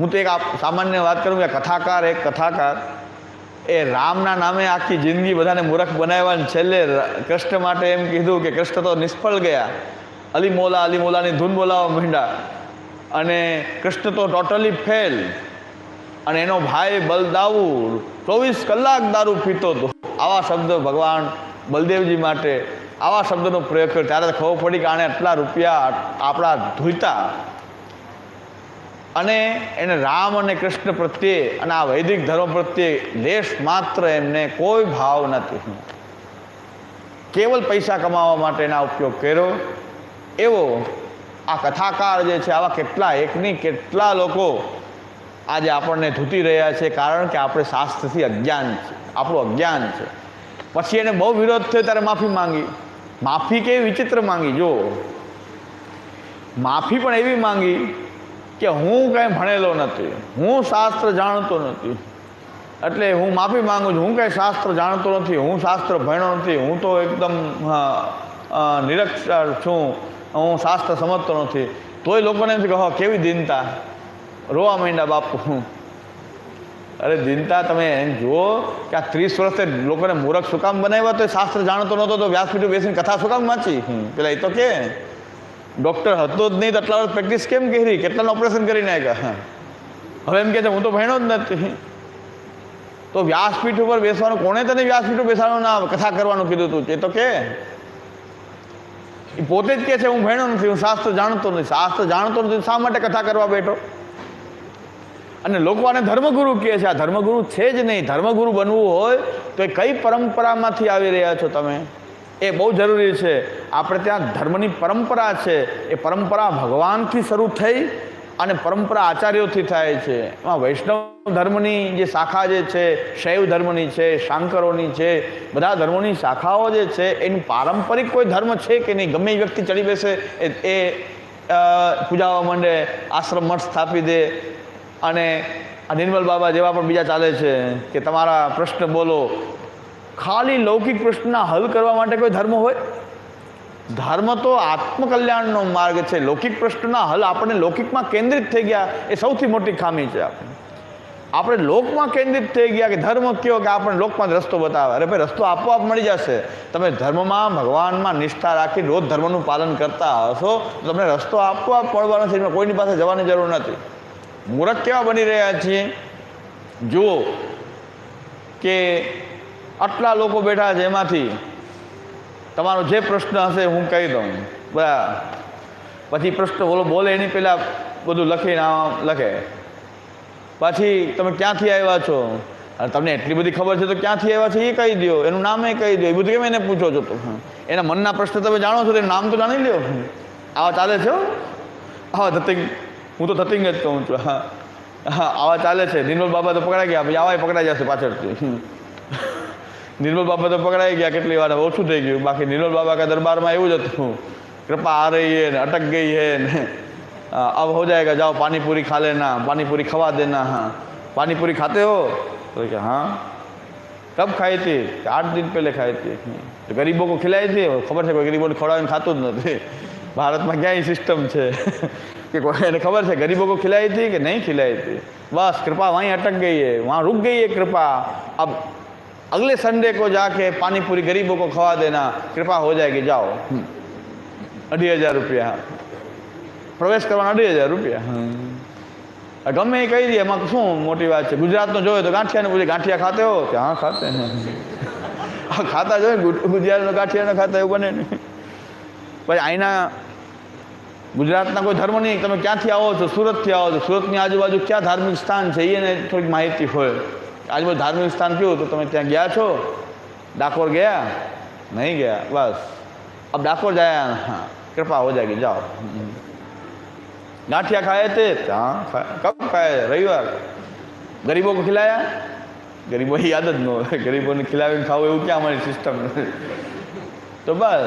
હું તો એક સામાન્ય વાત કરું કે કથાકાર, એક કથાકાર, એ રામના નામે આખી જિંદગી બધાને મૂર્ખ બનાવ્યા અને છેલ્લે કૃષ્ણ માટે એમ કીધું કે કૃષ્ણ તો નિષ્ફળ ગયા. અલી મોલા અલી મોલાની ધૂન બોલાવવા માંડ્યા. અને કૃષ્ણ તો ટોટલી ફેલ અને એનો ભાઈ બલદાઉર ચોવીસ કલાક દારૂ પીતો હતો. આવા શબ્દ ભગવાન બલદેવજી માટે આવા શબ્દનો પ્રયોગ કર્યો. ત્યારે ખબર પડી કે આણે આટલા રૂપિયા આપણા ધોઈતા. અને એને રામ અને કૃષ્ણ પ્રત્યે અને આ વૈદિક ધર્મ પ્રત્યે લેશ માત્ર એમને કોઈ ભાવ નથી. કેવલ પૈસા કમાવા માટે એના ઉપયોગ કર્યો. એવો આ કથાકાર જે છે, આવા કેટલા એકની કેટલા લોકો આજે આપણને ધૂતી રહ્યા છે, કારણ કે આપણે શાસ્ત્રથી અજ્ઞાન છે, આપણું અજ્ઞાન છે. પછી એને બહુ વિરોધ થયો, ત્યારે માફી માંગી. માફી કેવી વિચિત્ર માંગી? જો માફી પણ એવી માંગી કે હું કંઈ ભણેલો નથી હું શાસ્ત્ર જાણતો નથી. એટલે હું માફી માંગુ છું હું કંઈ શાસ્ત્ર જાણતો નથી હું શાસ્ત્ર ભણ્યો નથી હું તો એકદમ નિરક્ષર છું હું શાસ્ત્ર સમજતો નથી. તોય લોકોને એમ છે કે "હો, કેવી દિનતા? રોવા માંડ્યા બાપુ. અરે દિનતા તમે એમ જુઓ કે આ ત્રીસ વર્ષથી લોકોને મૂરખ શું કામ બનાવ્યા તો શાસ્ત્ર જાણતો નહોતો તો વ્યાસપીઠે બેસીને કથા શું કામ વાંચી? પેલા એ તો કે. ડૉક્ટર હતો જ નહીં તો આટલા વર્ષ પ્રેક્ટિસ કેમ કરી? કેટલાનું ઓપરેશન કરી નાખ્યા? હવે એમ કહે છે, હું તો ભણ્યો જ નથી. તો વ્યાસપીઠ ઉપર બેસવાનું, કોણે તને વ્યાસપીઠ ઉપર બેસવાનું ના કથા કરવાનું કીધું તું એ તો કે. એ પોતે જ કહે છે, હું ભણ્યો નથી, હું શાસ્ત્ર જાણતો નથી. શાસ્ત્ર જાણતો નથી, શા માટે કથા કરવા બેઠો? અને લોકો આને ધર્મગુરુ કહે છે, આ ધર્મગુરુ છે જ નહીં. ધર્મગુરુ બનવું હોય તો એ કઈ પરંપરામાંથી આવી રહ્યા છો તમે? એ બહુ જરૂરી છે. આપણે ત્યાં ધર્મની પરંપરા છે. એ પરંપરા ભગવાનથી શરૂ થઈ અને પરંપરા આચાર્યોથી થાય છે. એમાં વૈષ્ણવ ધર્મની જે શાખા જે છે, શૈવ ધર્મની છે, શાંકરોની છે, બધા ધર્મોની શાખાઓ જે છે, એનું પારંપરિક કોઈ ધર્મ છે કે નહીં? ગમે એ વ્યક્તિ ચડી બેસે, એ પૂજાવા માંડે, આશ્રમ મઠ સ્થાપી દે અને નિર્મલ બાબા જેવા પણ બીજા ચાલે છે કે તમારા પ્રશ્ન બોલો ખાલી લૌકિક પ્રશ્નના હલ કરવા માટે કોઈ ધર્મ હોય? ધર્મ તો આત્મકલ્યાણનો માર્ગ છે. લૌકિક પ્રશ્નના હલ આપણે લૌકિકમાં કેન્દ્રિત થઈ ગયા એ સૌથી મોટી ખામી છે આપણે. આપણે લોકમાં કેન્દ્રિત થઈ ગયા કે ધર્મ કયો કે આપણે લોકમાં રસ્તો બતાવે. અરે ભાઈ, રસ્તો આપોઆપ મળી જશે. તમે ધર્મમાં ભગવાનમાં નિષ્ઠા રાખી રોજ ધર્મનું પાલન કરતા હશો, તો તમને રસ્તો આપોઆપ મળવાનો છે. એમાં કોઈની પાસે જવાની જરૂર નથી. મૂર્ખ કેવા બની રહ્યા છીએ? જુઓ કે આટલા લોકો બેઠા છે એમાંથી. તમારો જે પ્રશ્ન હશે હું કહી દઉં. બરાબર પછી પ્રશ્ન બોલો બોલે એની પહેલાં બધું લખીને લખે. પછી તમે ક્યાંથી આવ્યા છો? અને તમને એટલી બધી ખબર છે તો ક્યાંથી આવ્યા છે? એ કહી દો એનું નામ એ કહી દો એ બધું કેમ એને પૂછો છો તો? એના મનના પ્રશ્ન તમે જાણો છો તો નામ તો જાણી લો આવા ચાલે છે? હા. ધતિંગ હું તો ધતિંગ જ કહું છું. હા. હા, આવા ચાલે છે. નિર્મલ બાબા તો પકડાઈ ગયા. પછી આવા પકડાઈ જશે પાછળથી. નિર્મલ બાબા તો પકડાઈ ગયા કેટલી વાર હવે ઓછું થઈ ગયું બાકી નિર્મલ બાબા કા દરબારમાં એવું જ હતું કૃપા આ રહી है ને અટક गई है ને आ, अब हो जाएगा जाओ पानी पूरी खा लेना पानी पूरी खवा देना हाँ पानी पूरी खाते हो तो क्या हाँ कब खाई थी कि आठ दिन पहले खाई थी तो गरीबों को खिलाई थी ખબર છે કોઈ ગરીબોને ખવડાવીને ખાતું જ નથી ભારતમાં ક્યાં સિસ્ટમ છે कि कोई એને ખબર છે गरीबों को खिलाई थी कि नहीं खिलाई थी बस कृपा वहीं अटक गई है वहाँ रुक गई है कृपा अब अगले संडे को जाके पानी पूरी गरीबों को खवा देना कृपा हो जाएगी जाओ અઢી હજાર રૂપિયા પ્રવેશ કરવાના અઢી હજાર રૂપિયા આ ગમે એ કહી દે એમાં શું મોટી વાત છે ગુજરાતનો જોયો તો ગાંઠિયાને પૂછે ગાંઠિયા ખાતે હો કે હા ખાતે હે આ ખાતા જોઈએ ગુજ- ગુજરાતનો ગાંઠિયાનો ખાતા એવું બને નહીં પછી અહીંના ગુજરાતના કોઈ ધર્મ નહીં તમે ક્યાંથી આવો છો સુરતથી આવો છો સુરતની આજુબાજુ ક્યાં ધાર્મિક સ્થાન છે એને થોડીક માહિતી હોય આજુબાજુ ધાર્મિક સ્થાન કયું તો તમે ત્યાં ગયા છો ડાકોર ગયા નહીં ગયા બસ अब डाकोर जाया हाँ कृपा हो जाएगी जाओ गांठिया खाए थे हाँ खा- कब खाए रविवार गरीबों को खिलाया गरीबों की आदत नो गरीबों ने खिलावे खाओ એવું क्या हमारी सिस्टम तो बस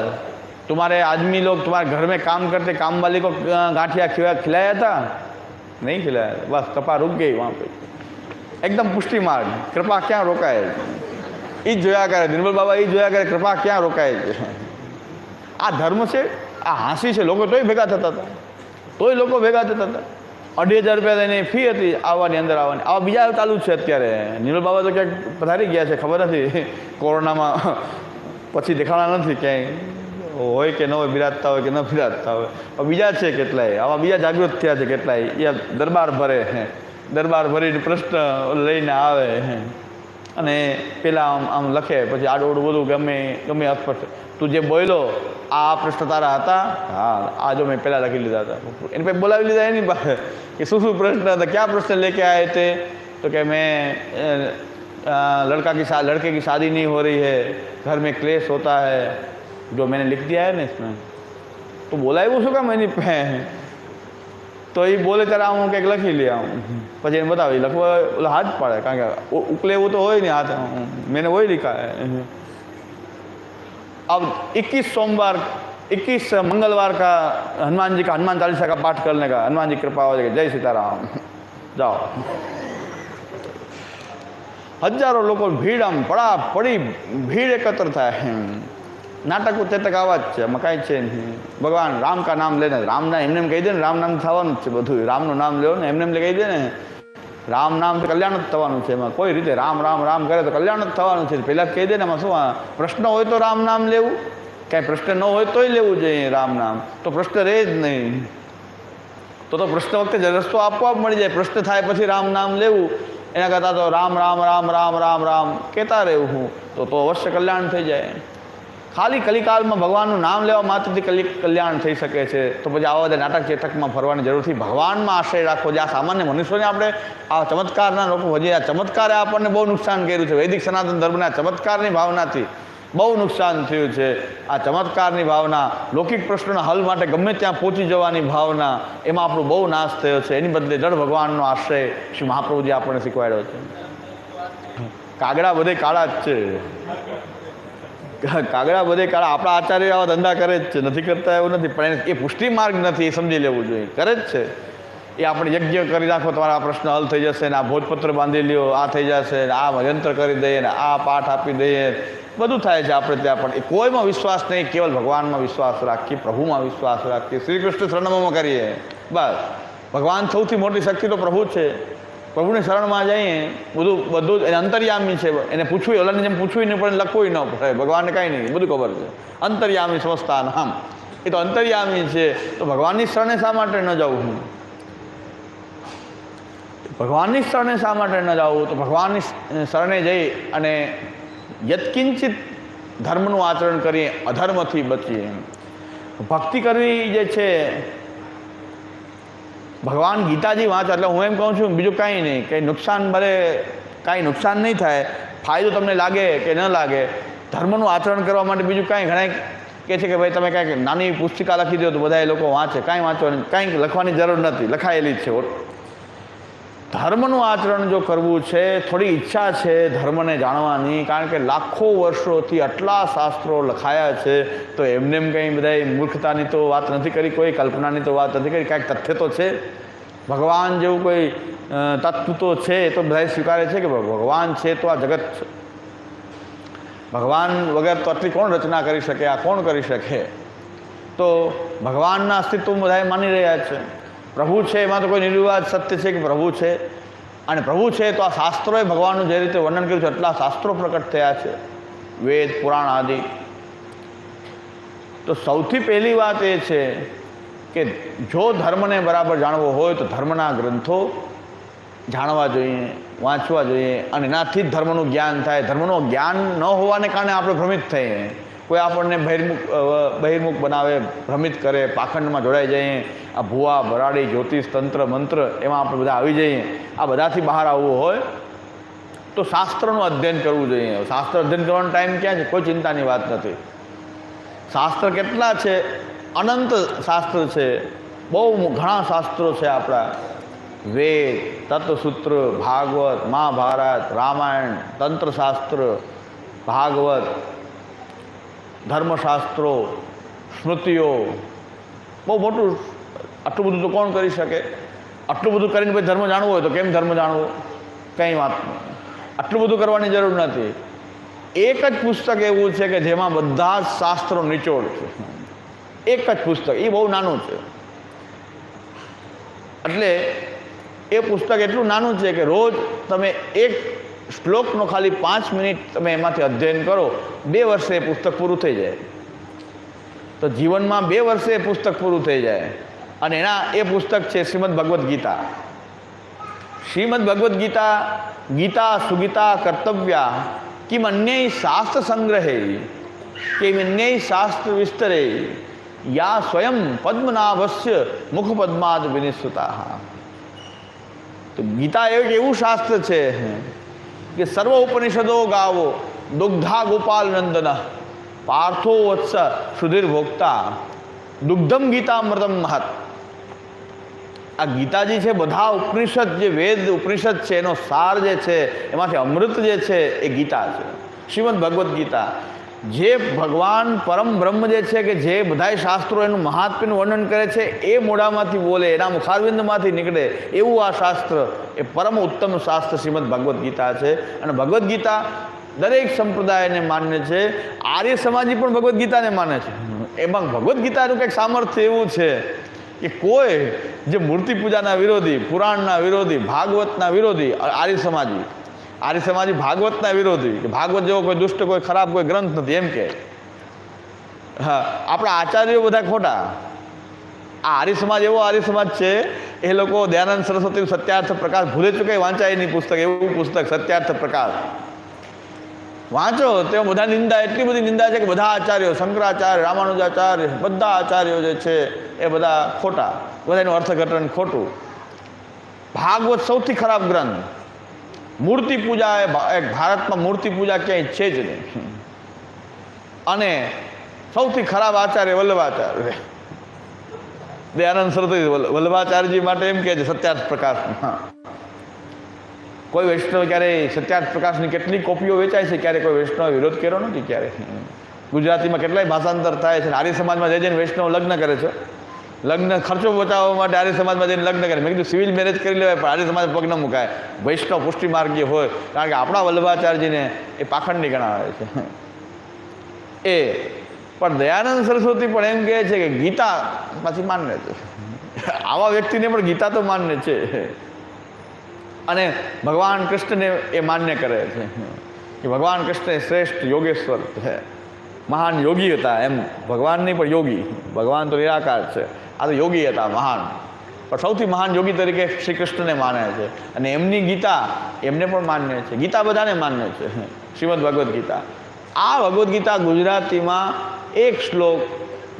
तुम्हारे आदमी लोग तुम्हारे घर में काम करते काम वाले को अ, गांठिया खिला खिलाया था नहीं खिलाया था बस कृपा रुक गई वहाँ पे એકદમ પુષ્ટિ માર્ગ કૃપા ક્યાં રોકાય? એ જ જોયા કરે. નિર્મલ બાબા એ જોયા કરે, કૃપા ક્યાં રોકાય? છે આ ધર્મ છે, આ હાંસી છે, લોકો તોય ભેગા થતા હતા. તોય લોકો ભેગા થતા હતા. અઢી હજાર રૂપિયા એની ફી હતી આવવાની, અંદર આવવાની. આવા બીજા ચાલુ છે અત્યારે. નિર્મલ બાબા તો ક્યાંક પધારી ગયા છે, ખબર નથી. કોરોનામાં પછી દેખાણા નથી ક્યાંય. હોય કે ન હોય, બિરાજતા હોય કે ન બિરાજતા હોય. બીજા છે કેટલાય. આવા બીજા જાગૃત થયા છે કેટલાય. એ દરબાર ભરે. દરબાર ભરીને પ્રશ્ન લઈને આવે અને પેલા આમ આમ લખે, પછી આડું બધું ગમે ગમે અસ્પષ્ટ તું જે બોલો આ પ્રશ્ન તારા હતા? હા આ જો મેં પહેલાં લખી લીધા હતા. એને પછી બોલાવી લીધા એની પાસે. કે શું શું પ્રશ્ન હતા? કયા પ્રશ્ન લેકે આવ્યા તે? તો કે મેં लड़का की लड़के की शादी नहीं हो रही है घर में क्लेश होता है जो मैंने लिख दिया है ना इसमें तो बोला है वो शुक्र તો એ બોલે ત્યારે આમ હું કંઈક લખી લે આમ. પછી એને બતાવી, લખવા ઓલો હાથ પાડે, કારણ કે ઉકલે એવું તો હોય ને હાથ મેં હોય લીખા अब 21 સોમવાર, એકવીસ मंगलवार કા हनुमान जी का हनुमान चालीसा का पाठ करने का हनुमान जी कृपा हो जाएगी जय હજારો લોકો ભીડ આમ પડા પડી ભીડ એકત્ર થાય. નાટક ચેતક આવા જ છે. એમાં કાંઈ છે નહીં. ભગવાન રામ કા નામ લેને. રામ નામ એમને એમ કહી દે ને, રામ નામ થવાનું જ છે બધું. રામનું નામ લેવો ને, એમને એમ કહી દે ને, રામ નામ તો કલ્યાણ જ થવાનું છે એમાં. કોઈ રીતે રામ રામ રામ કરે તો કલ્યાણ જ થવાનું છે. પહેલાં કહી દે ને એમાં શું પ્રશ્ન હોય તો રામ નામ લેવું? કાંઈ પ્રશ્ન ન હોય તોય લેવું જોઈએ રામ નામ. તો પ્રશ્ન રહે જ નહીં. તો તો પ્રશ્ન વખતે રસ્તો આપોઆપ મળી જાય. પ્રશ્ન થાય પછી રામ નામ લેવું. એના કરતાં તો રામ રામ રામ રામ રામ રામ કહેતા રહેવું હું. તો તો અવશ્ય કલ્યાણ થઈ જાય. ખાલી કલિકાલમાં ભગવાનનું નામ લેવા માત્રથી કલી, કલ્યાણ થઈ શકે છે, તો પછી આવા બધા નાટક ચેતકમાં ફરવાની જરૂરથી ભગવાનમાં આશ્રય રાખવો જે આ સામાન્ય મનુષ્યોને આપણે આ ચમત્કારના લોકો વધી આ ચમત્કારે આપણને બહુ નુકસાન કર્યું છે. વૈદિક સનાતન ધર્મના ચમત્કારની ભાવનાથી બહુ નુકસાન થયું છે. આ ચમત્કારની ભાવના, લૌકિક પ્રશ્નોના હલ માટે ગમે ત્યાં પહોંચી જવાની ભાવના, એમાં આપણો બહુ નાશ થયો છે. એની બદલે જળ ભગવાનનો આશ્રય શ્રી મહાપ્રભુજી આપણને શીખવાડ્યો છે. કાગડા બધે કાળા જ છે. કાગડા બધે કાળા આપણા આચાર્ય આવા ધંધા કરે જ છે. નથી કરતા એવું નથી. પણ એ પુષ્ટિ માર્ગ નથી, એ સમજી લેવું જોઈએ. કરે જ છે. એ આપણે યજ્ઞ કરી નાખો તમારા પ્રશ્ન હલ થઈ જશે ને આ ભોજપત્ર બાંધી લ્યો, આ થઈ જશે ને આ યંત્ર કરી દઈએ ને આ પાઠ આપી દઈએ બધું થાય છે આપણે ત્યાં પણ. એ કોઈમાં વિશ્વાસ નહીં, કેવલ ભગવાનમાં વિશ્વાસ રાખીએ, પ્રભુમાં વિશ્વાસ રાખીએ. શ્રી કૃષ્ણ શરણમાં કરીએ. બસ. ભગવાન સૌથી મોટી શક્તિ તો પ્રભુ છે. પ્રભુની શરણમાં જઈએ, બધું બધું એને અંતર્યામી છે. એને પૂછવું ઓલાને જેમ પૂછવું નહીં, પણ લખવું ન પડે. ભગવાનને કાંઈ નહીં, બધું ખબર છે. અંતર્યામી સ્વસ્થા આમ. એ તો અંતર્યામી છે. તો ભગવાનની શરણે શા માટે ન જવું હું? ભગવાનની શરણે શા માટે ન જવું તો ભગવાનની શરણે જઈ અને યત્કિંચિત ધર્મનું આચરણ કરીએ, અધર્મથી બચીએ ભક્તિ કરવી જે છે ભગવાન ગીતાજી વાંચો એટલે હું એમ કહું છું, બીજું કાંઈ નહીં કંઈ નુકસાન ભલે કાંઈ નુકસાન નહીં થાય, ફાયદો તમને લાગે કે ન લાગે, ધર્મનું આચરણ કરવા માટે બીજું કાંઈ ઘણા કહે છે કે ભાઈ તમે કાંઈક નાની પુસ્તિકા લખી દો તો બધા એ લોકો વાંચે. કાંઈ વાંચવાની, કાંઈક લખવાની જરૂર નથી, લખાયેલી જ છે. ધર્મનું આચરણ જો કરવું છે, થોડી ઈચ્છા છે ધર્મને જાણવાની, કારણ કે લાખો વર્ષોથી આટલા શાસ્ત્રો લખાયા છે, તો એમને એમ કંઈ બધા મૂર્ખતાની તો વાત નથી કરી, કોઈ કલ્પનાની તો વાત નથી કરી, કાંઈક તથ્ય તો છે? ભગવાન જેવું કોઈ તત્વ તો છે એ તો બધા સ્વીકારે છે કે ભગવાન છે તો આ જગત છે? ભગવાન વગર તો આટલી કોણ રચના કરી શકે, આ કોણ કરી શકે? તો ભગવાનના અસ્તિત્વ બધાએ માની રહ્યા છે. પ્રભુ છે, એમાં તો કોઈ નિર્વિવાદ સત્ય છે કે પ્રભુ છે? અને પ્રભુ છે તો આ શાસ્ત્રોએ ભગવાનનું જે રીતે વર્ણન કર્યું છે, એટલા શાસ્ત્રો પ્રકટ થયા છે. વેદ, પુરાણ આદિ. તો સૌથી પહેલી વાત એ છે કે જો ધર્મને બરાબર જાણવો હોય તો ધર્મના ગ્રંથો જાણવા જોઈએ, વાંચવા જોઈએ. અને એનાથી જ ધર્મનું જ્ઞાન થાય. ધર્મનું જ્ઞાન ન હોવાને કારણે આપણે ભ્રમિત થઈએ. કોઈ આપણને બહિર્મુખ બહિર્મુખ બનાવે, ભ્રમિત કરે, પાખંડમાં જોડાઈ જઈએ, આ ભુવા, ભરાડી, જ્યોતિષ, તંત્ર, મંત્ર એમાં આપણે બધા આવી જઈએ, આ બધાથી બહાર આવવું હોય, તો શાસ્ત્રનું અધ્યયન કરવું જોઈએ. શાસ્ત્ર અધ્યયન કરવાનો ટાઈમ ક્યાં છે? કોઈ ચિંતાની વાત નથી. શાસ્ત્ર કેટલા છે? અનંત શાસ્ત્ર છે. બહુ ઘણા શાસ્ત્રો છે આપણા. વેદ, તત્વસૂત્ર, ભાગવત, મહાભારત, રામાયણ, તંત્રશાસ્ત્ર, ભાગવત ધર્મશાસ્ત્રો, સ્મૃતિઓ, બહુ મોટું આટલું બધું તો કોણ કરી શકે? આટલું બધું કરીને પછી ધર્મ જાણવો હોય તો કેમ ધર્મ જાણવો? કંઈ વાત નહીં આટલું બધું કરવાની જરૂર નથી. એક જ પુસ્તક એવું છે કે જેમાં બધા જ શાસ્ત્રો નિચોડ છે. એક જ પુસ્તક. એ બહુ નાનું છે. એટલે એ પુસ્તક એટલું નાનું છે કે રોજ તમે એક શ્લોકનો ખાલી પાંચ મિનિટ તમે એમાંથી અધ્યયન કરો, બે વર્ષે પુસ્તક પૂરું થઈ જાય. તો જીવનમાં બે વર્ષે પુસ્તક પૂરું થઈ જાય. અને એના એ પુસ્તક છે શ્રીમદ ભગવદ્ ગીતા. શ્રીમદ ભગવદ્ ગીતા ગીતા સુગીતા કર્તવ્યા, કિમ અન્યય શાસ્ત્ર સંગ્રહે, કિમ અન્યય શાસ્ત્ર વિસ્તરે, યા સ્વયં પદ્મનાભસ્ય મુખપદ્માદ વિનિશ્રુતા તો ગીતા એક એવું શાસ્ત્ર છે કે સર્વ ઉપનિષદો ગાવો, દુગ્ધા ગોપાલ નંદન, પાર્થો વત્સ સુધીર ભોગતા દુગ્ધમ ગીતામૃતમ મહત. આ ગીતાજી છે, બધા ઉપનિષદ, જે વેદ ઉપનિષદ છે, એનો સાર જે છે, એમાંથી અમૃત જે છે, એ ગીતા છે. શ્રીમદ ભગવદ્ ગીતા. જે ભગવાન પરમ બ્રહ્મ જે છે કે જે બધાય શાસ્ત્રો એનું મહાત્મ્યનું વર્ણન કરે છે, એ મોઢામાંથી બોલે, એના મુખારવિંદમાંથી નીકળે, એવું આ શાસ્ત્ર, એ પરમ ઉત્તમ શાસ્ત્ર શ્રીમદ ભગવદ્ ગીતા છે. અને ભગવદ્ ગીતા દરેક સંપ્રદાયને માન્ય છે. આર્ય સમાજી પણ ભગવદ્ ગીતાને માને છે. એમાં ભગવદ્ ગીતાનું કંઈક સામર્થ્ય એવું છે કે કોઈ જે મૂર્તિ પૂજાના વિરોધી, પુરાણના વિરોધી, ભાગવતના વિરોધી આર્ય સમાજી આર્ય સમાજ ભાગવતના વિરોધી કે ભાગવત જેવો કોઈ દુષ્ટ, કોઈ ખરાબ, કોઈ ગ્રંથ નથી, એમ કે. હા, આપણા આચાર્યો બધા ખોટા. આ આર્ય સમાજ એવો આર્ય સમાજ છે, એ લોકો દયાનંદ સરસ્વતી સત્યાર્થ પ્રકાશ ભૂલે ચૂકે વાંચાય નહીં પુસ્તક, એવું પુસ્તક, સત્યાર્થ પ્રકાશ. વાંચો, તેઓ બધા નિંદા, એટલી બધી નિંદા છે કે બધા આચાર્યો, શંકરાચાર્ય, રામાનુજાચાર્ય, બધા આચાર્યો જે છે, એ બધા ખોટા. બધાનું અર્થઘટન ખોટું. ભાગવત સૌથી ખરાબ ગ્રંથ. મૂર્તિ પૂજા એ ભારતમાં મૂર્તિ પૂજા ક્યાંય છે જ નહીં. અને સૌથી ખરાબ આચાર્ય વલ્લભાચાર્ય. દયાનંદ સરસ્વતી વલ્લ- વલ્લભાચાર્યજી માટે એમ કહે છે સત્યાર્થ પ્રકાશમાં કોઈ વૈષ્ણવ ક્યારેય સત્યાર્થ પ્રકાશની કેટલી કોપીઓ વેચાય છે ક્યારે કોઈ વૈષ્ણવ વિરોધ કર્યો નથી ક્યારે ગુજરાતીમાં કેટલાય ભાષાંતર થાય છે આર્ય સમાજમાં જઈ જઈને વૈષ્ણવ લગ્ન કરે છે લગ્ન ખર્ચો બચાવવા માટે આર્ય સમાજમાં જઈને લગ્ન કરે. મેં કીધું સિવિલ મેરેજ કરી લેવાય, પણ આર્ય સમાજ પગ ન મુકાય. વૈષ્ણવ પુષ્ટિ માર્ગીય હોય, કારણ કે આપણા વલ્લભાચાર્યજીને એ પાખંડી ગણાવે છે. એ, પણ દયાનંદ સરસ્વતી પણ એમ કહે છે કે ગીતા પાછી માન્ય છે. આવા વ્યક્તિને પણ ગીતા તો માન્ય છે. અને ભગવાન કૃષ્ણને એ માન્ય કરે છે. કે ભગવાન કૃષ્ણ શ્રેષ્ઠ યોગેશ્વર છે. મહાન યોગી હતા એમ. ભગવાન નહીં, પણ યોગી. ભગવાન તો નિરાકાર છે. આ તો યોગી હતા, મહાન. પણ સૌથી મહાન યોગી તરીકે શ્રી કૃષ્ણને માને છે. અને એમની ગીતા એમને પણ માન્ય છે. ગીતા બધાને માન્ય છે. શ્રીમદ ભગવદ્ ગીતા. આ ભગવદ્ ગીતા ગુજરાતીમાં એક શ્લોક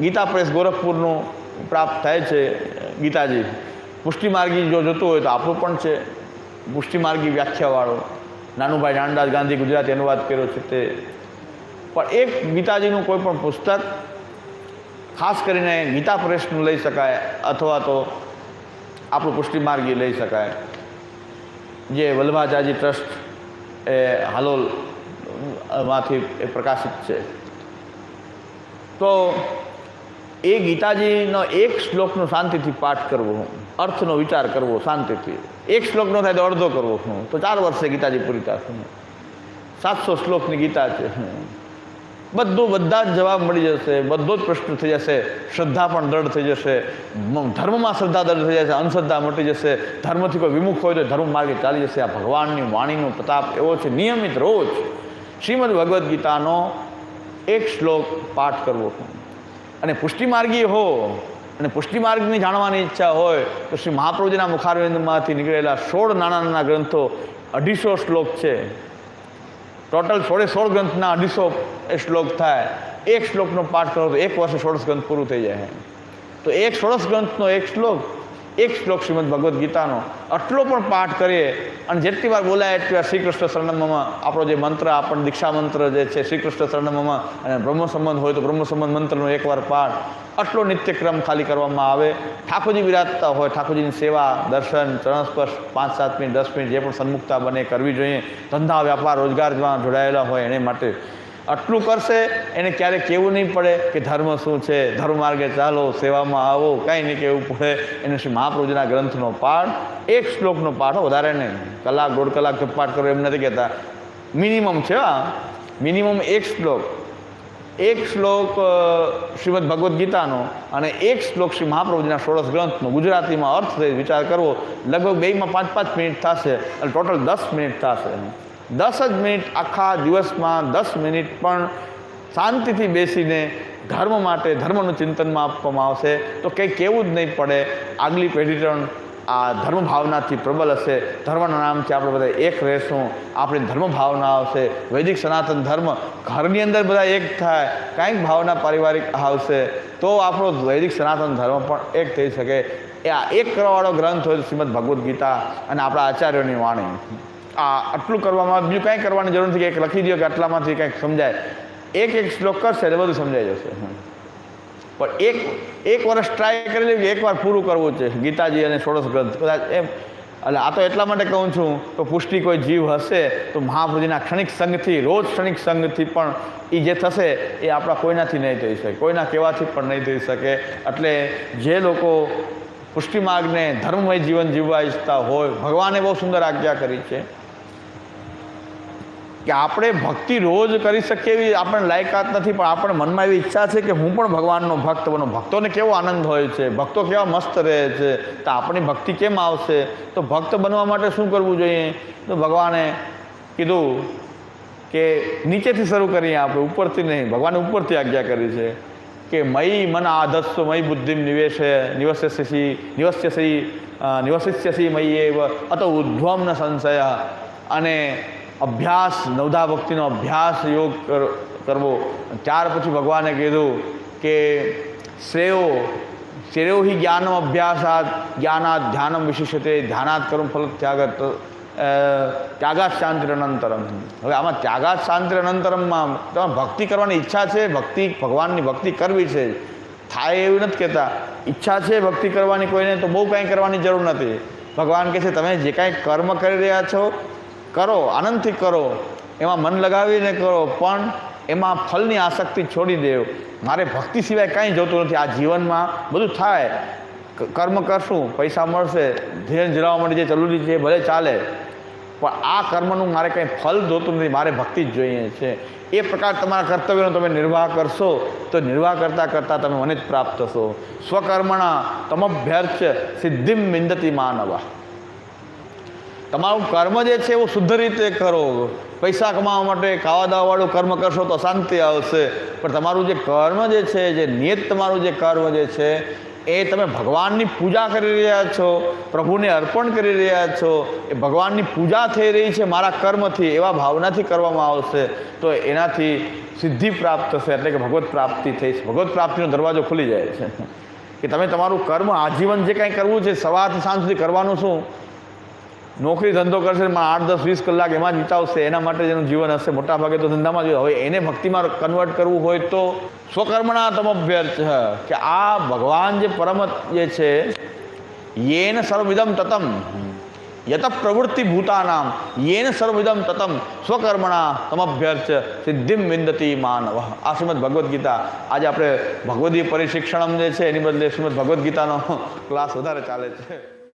ગીતા પ્રેસ ગોરખપુરનું પ્રાપ્ત થાય છે. ગીતાજી, પુષ્ટિમાર્ગી જો જોતું હોય તો આપણું પણ છે. પુષ્ટિમાર્ગી વ્યાખ્યાવાળો. નાનુભાઈ રામદાસ ગાંધી ગુજરાતી અનુવાદ કર્યો છે તે. પણ એક ગીતાજીનું કોઈ પણ પુસ્તક, ખાસ કરીને ગીતા પ્રેસનું લઈ શકાય અથવા તો આપણું પુષ્ટિમાર્ગી લઈ શકાય. જે વલ્લભાચાર્યજી ટ્રસ્ટ એ હાલોલમાંથી એ પ્રકાશિત છે. તો એ ગીતાજીનો એક શ્લોકનો શાંતિથી પાઠ કરવો અર્થનો વિચાર કરવો શાંતિથી. એક શ્લોકનો થાય તો અડધો કરવો તો ચાર વર્ષે ગીતાજી પૂરી થશે. સાતસો શ્લોકની ગીતા છે. બધું બધા જ જવાબ મળી જશે, બધો જ પ્રશ્ન થઈ જશે, શ્રદ્ધા પણ દ્રઢ થઈ જશે ધર્મમાં શ્રદ્ધા દ્રઢ થઈ જશે, અંધશ્રદ્ધા મટી જશે, ધર્મથી કોઈ વિમુખ હોય તો ધર્મ માર્ગે ચાલી જશે. આ ભગવાનની વાણીનો પ્રતાપ એવો છે, નિયમિત રોજ શ્રીમદ ભગવદ્ ગીતાનો એક શ્લોક પાઠ કરવો. અને પુષ્ટિમાર્ગી હો, અને પુષ્ટિમાર્ગની જાણવાની ઈચ્છા હોય તો શ્રી મહાપ્રભુજીના મુખારવિંદમાંથી નીકળેલા સોળ નાના નાના ગ્રંથો અઢીસો શ્લોક છે. ટોટલ સોળે સોળ ગ્રંથના અઢીસો શ્લોક થાય. એક શ્લોકનો પાઠ કરો તો એક વર્ષે સોળસ ગ્રંથ પૂરું થઈ જાય. તો એક સોળસ ગ્રંથનો એક શ્લોક એક શ્લોક શ્રીમદ ભગવદ્ ગીતાનો. આટલો પણ પાઠ કરીએ અને જેટલી વાર બોલાય એટલી વાર શ્રી કૃષ્ણ શરણમમાં આપણો જે મંત્ર આપણને દીક્ષા મંત્ર જે છે શ્રી કૃષ્ણ શરણમમાં અને બ્રહ્મ સંબંધ હોય તો બ્રહ્મ સંબંધ મંત્રનો એકવાર પાઠ. આટલો નિત્યક્રમ ખાલી કરવામાં આવે. ઠાકોરજી બિરાજતા હોય, ઠાકોરજીની સેવા, દર્શન ચરણસ્પર્શ પાંચ, સાત મિનિટ, દસ મિનિટ જે પણ સન્મુખતા બને કરવી જોઈએ. ધંધા, વ્યાપાર રોજગારમાં જોડાયેલા હોય એને માટે. આટલું કરશે, એને ક્યારેય કહેવું નહીં પડે કે ધર્મ શું છે? ધર્મ માર્ગે ચાલો, સેવામાં આવો, કાંઈ નહીં કહેવું પડે. એને શ્રી મહાપ્રભુજીના ગ્રંથનો પાઠ, એક શ્લોકનો પાઠ વધારે નહીં. કલાક, દોઢ કલાક પાઠ કરો એમ નથી કહેતા. મિનિમમ છે, હા. મિનિમમ એક શ્લોક. એક શ્લોક શ્રીમદ ભગવદ્ ગીતાનો અને એક શ્લોક શ્રી મહાપ્રભુજીના ષોડશ ગ્રંથનો ગુજરાતીમાં અર્થ થઈ વિચાર કરવો, લગભગ બેમાં પાંચ પાંચ મિનિટ થશે અને ટોટલ દસ મિનિટ થશે દસ જ મિનિટ આખા દિવસમાં દસ મિનિટ પણ શાંતિથી બેસીને ધર્મ માટે ધર્મનું ચિંતનમાં આપવામાં આવશે. તો કંઈ કહેવું જ નહીં પડે. આગલી પેઢી આ ધર્મ ભાવનાથી પ્રબલ હશે. ધર્મના નામથી આપણે બધા એક રહેશું. આપણી ધર્મ ભાવના આવશે. વૈદિક સનાતન ધર્મ ઘરની અંદર બધા એક થાય. કાંઈક ભાવના પારિવારિક આવશે. તો આપણો વૈદિક સનાતન ધર્મ પણ એક થઈ શકે. એ આ એક કરવાવાળો ગ્રંથ હોય શ્રીમદ ભગવદ્ ગીતા અને આપણા આચાર્યોની વાણી. આ આટલું કરવામાં બીજું કાંઈ કરવાની જરૂર નથી કે એક લખી દો કે આટલામાંથી કંઈક સમજાય. એક એક શ્લોક કરશે એટલે બધું સમજાઈ જશે. પણ એક એક વર્ષ ટ્રાય કરી લેવી એકવાર પૂરું કરવું છે. ગીતાજી અને ષોડશ ગ્રંથ કદાચ એમ. એટલે આ તો એટલા માટે કહું છું, તો પુષ્ટિ કોઈ જીવ હશે, તો મહાપ્રભુજીના ક્ષણિક સંઘથી રોજ ક્ષણિક સંઘથી પણ એ જે થશે, એ આપણા કોઈનાથી નહીં થઈ શકે. કોઈના કહેવાથી પણ નહીં થઈ શકે. એટલે જે લોકો પુષ્ટિ માર્ગને ધર્મમય જીવન જીવવા ઈચ્છતા હોય, ભગવાને બહુ સુંદર આજ્ઞા કરી છે. કે આપણે ભક્તિ રોજ કરી શકીએ એવી આપણને લાયકાત નથી પણ આપણે મનમાં એવી ઈચ્છા છે કે હું પણ ભગવાનનો ભક્ત બનો. ભક્તોને કેવો આનંદ હોય છે? ભક્તો કેવા મસ્ત રહે છે? તો આપણી ભક્તિ કેમ આવશે? તો ભક્ત બનવા માટે શું કરવું જોઈએ? તો ભગવાને કીધું કે નીચેથી શરૂ કરીએ આપણે ઉપરથી નહીં. ભગવાને ઉપરથી આજ્ઞા કરી છે કે મયી મન આધસ્વ મય બુદ્ધિમ નિવેશે નિવસ્યસી નિવસ્યસી અ, નિવસિષ્યસી મયી એવ અતો ઉદ્ધ્વમ ન સંશય. અને અભ્યાસ નવધા ભક્તિનો અભ્યાસ યોગ કર- કરવો. ત્યાર પછી ભગવાને કીધું કે, શ્રેયો શ્રેયો હિ જ્ઞાનમ અભ્યાસાત જ્ઞાનાત ધ્યાનમ વિશિષ્યતે ધ્યાનાત કરું ફલ ત્યાગત ત્યાગાત ત્યાગાત શાંતિરનંતરમ હવે આમાં ત્યાગાત શાંતિરનંતરમમાં તમારે ભક્તિ કરવાની ઈચ્છા છે? ભક્તિ, ભગવાનની ભક્તિ કરવી છે? થાય એવું નથી કહેતા. ઈચ્છા છે ભક્તિ કરવાની કોઈને તો બહુ કાંઈ કરવાની જરૂર નથી. ભગવાન કહે છે, તમે જે કાંઈ કર્મ કરી રહ્યા છો કરો, આનંદથી કરો, એમાં મન લગાવીને કરો, પણ એમાં ફલની આસક્તિ છોડી દેવ. મારે ભક્તિ સિવાય કાંઈ જોતું નથી. આ જીવનમાં બધું થાય. કર્મ કરશું, પૈસા મળશે ધ્યેય જલાવવા માટે જે જરૂરી છે ભલે ચાલે. પણ આ કર્મનું મારે કંઈ ફલ જોતું નથી. મારે ભક્તિ જ જોઈએ છે. એ પ્રકાર તમારા કર્તવ્યનો તમે નિર્વાહ કરશો, તો નિર્વાહ કરતાં કરતાં તમે મને જ પ્રાપ્ત થશો. સ્વકર્મણા તમભ્યર્ચ સિદ્ધિમ વિંદતી માનવા. તમારું કર્મ જે છે એવું શુદ્ધ રીતે કરો. પૈસા કમાવા માટે ખાવા દાવાવાળું કર્મ કરશો તો શાંતિ આવશે. પણ તમારું જે કર્મ જે છે, જે નિયત તમારું જે કર્મ જે છે, એ તમે ભગવાનની પૂજા કરી રહ્યા છો, પ્રભુને અર્પણ કરી રહ્યા છો, એ ભગવાનની પૂજા થઈ રહી છે મારા કર્મથી, એવા ભાવનાથી કરવામાં આવશે, તો એનાથી સિદ્ધિ પ્રાપ્ત થશે, એટલે કે ભગવત પ્રાપ્તિ થઈ છે. ભગવત પ્રાપ્તિનો દરવાજો ખુલી જાય છે. કે તમે તમારું કર્મ આજીવન જે કાંઈ કરવું છે, સવારથી સાંજ સુધી કરવાનું શું? નોકરી ધંધો કરશે પણ આઠ દસ, વીસ કલાક એમાં જ વિતાવશે, એના માટે જેનું જીવન હશે મોટા ભાગે તો ધંધામાં જ હવે એને ભક્તિમાં કન્વર્ટ કરવું હોય તો સ્વકર્મણા તમભ્યર્થ કે આ ભગવાન જે પરમ જે છે, યેન સર્વિદમ તતમ, યત પ્રવૃત્તિ ભૂતાનામ, યેન સર્વિદમ તતમ સ્વકર્મણા તમભ્યર્ચ સિદ્ધિમ વિંદતી માનવ. આ શ્રીમદ ભગવદ્ ગીતા. આજે આપણે ભગવદીય પરિશિક્ષણમ જે છે, એની બદલે શ્રીમદ ભગવદ્ ગીતાનો ક્લાસ વધારે ચાલે છે.